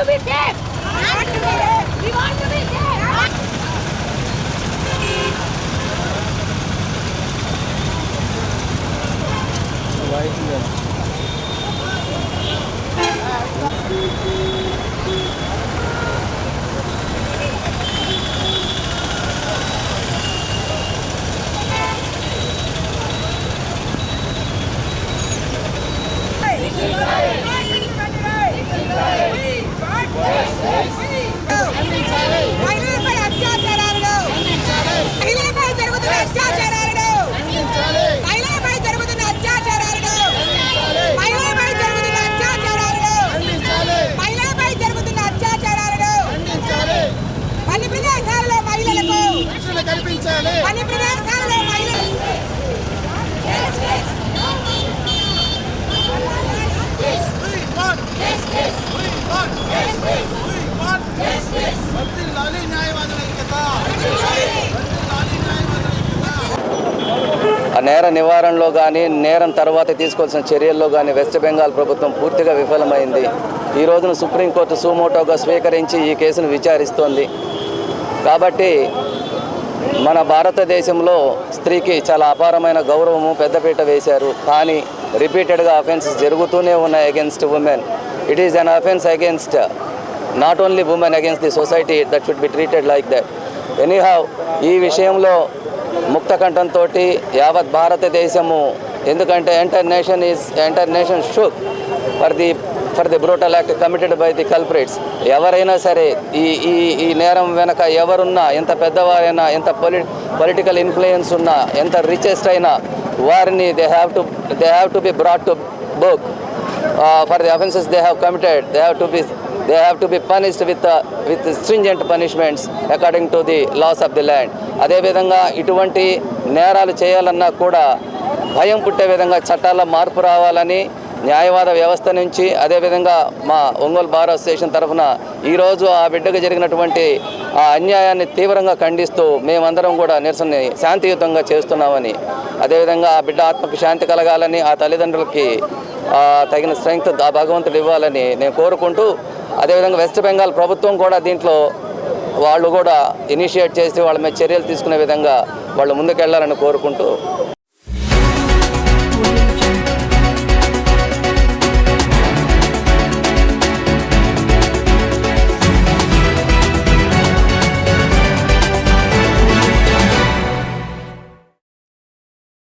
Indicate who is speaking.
Speaker 1: to be safe! Want to be safe! We want to be safe!
Speaker 2: Why is that?
Speaker 3: ఆ నేర నివారణలో కానీ నేరం తర్వాత తీసుకోవాల్సిన చర్యల్లో కానీ వెస్ట్ బెంగాల్ ప్రభుత్వం పూర్తిగా విఫలమైంది. ఈ రోజున సుప్రీంకోర్టు సుమోటోగా స్వీకరించి ఈ కేసును విచారిస్తోంది. కాబట్టి మన భారతదేశంలో స్త్రీకి చాలా అపారమైన గౌరవము పెద్దపీట వేశారు. కానీ రిపీటెడ్గా అఫెన్సెస్ జరుగుతూనే ఉన్నాయి against women it is an offence against not only women against the society that should be treated like that anyhow ఈ విషయంలో ముక్త కంఠంతో యావత్ భారతదేశము ఎందుకంటే entire nation is entire nation shook for the for the brutal act committed by the culprits. ఎవరైనా సరే ఈ ఈ ఈ నేరం వెనక ఎవరున్నా ఎంత పెద్దవారైనా ఎంత పొలి పొలిటికల్ ఇన్ఫ్లుయెన్స్ ఉన్నా ఎంత రిచెస్ట్ అయినా వారిని they have to they have to be brought to book for the offences they have committed they have to be they have to be punished with with stringent punishments according to the laws of the land అదేవిధంగా ఇటువంటి నేరాలు చేయాలన్నా కూడా భయం పుట్టే విధంగా చట్టాల్లో మార్పు రావాలని న్యాయవాద వ్యవస్థ నుంచి అదేవిధంగా మా ఒంగోలు బార్ అసోసియేషన్ తరఫున ఈరోజు ఆ బిడ్డకు జరిగినటువంటి ఆ అన్యాయాన్ని తీవ్రంగా ఖండిస్తూ మేమందరం కూడా నిరసన శాంతియుతంగా చేస్తున్నామని అదేవిధంగా ఆ బిడ్డ ఆత్మకు శాంతి కలగాలని ఆ తల్లిదండ్రులకి తగిన స్ట్రెంగ్త్ ఆ భగవంతుడు ఇవ్వాలని నేను కోరుకుంటూ అదేవిధంగా వెస్ట్ బెంగాల్ ప్రభుత్వం కూడా దీంట్లో వాళ్ళు కూడా ఇనిషియేట్ చేసి వాళ్ళ మీద చర్యలు తీసుకునే విధంగా వాళ్ళు ముందుకెళ్ళాలని కోరుకుంటూ